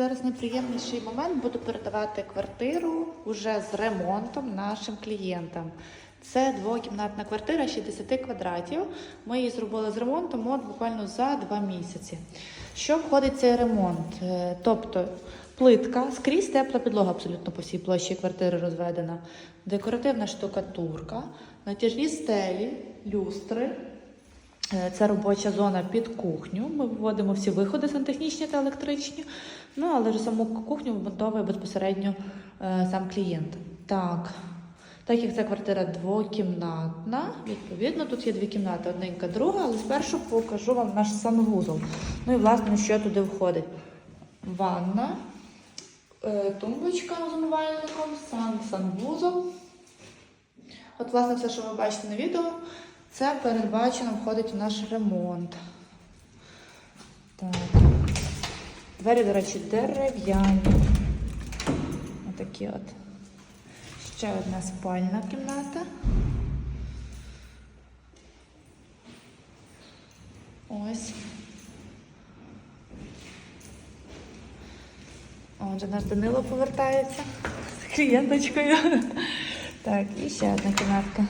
Зараз найприємніший момент буду передавати квартиру уже з ремонтом нашим клієнтам. Це двокімнатна квартира 60 квадратів. Ми її зробили з ремонтом от буквально за два місяці. Що входить цей ремонт? Е, Тобто плитка, скрізь тепла підлога абсолютно по всій площі квартири розведена, декоративна штукатурка, натяжні стелі, люстри. Е, Це робоча зона під кухню. Ми виводимо всі виходи сантехнічні та електричні. Ну, але ж саму кухню вмонтовує безпосередньо е, сам клієнт. Так. Так як ця квартира двокімнатна, відповідно, тут є дві кімнати, одненька, друга, але спершу покажу вам наш санвузол. Ну і власне, що туди входить? Ванна, е, тумбочка з умивальником, сан, санвузол. От, власне, все, що ви бачите на відео, це передбачено входить у наш ремонт. Так. Двері, до речі, дерев'яні. Отакі от. Ще одна спальна кімната. Ось. Отже, наш Данило повертається з клієнточкою. Так, і ще одна кімнатка.